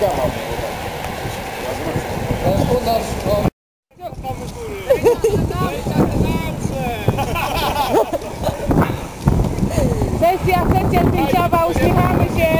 gama. U nas on... Sesja, sesja zdjęciowa, uśmiechamy się!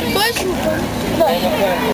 depois não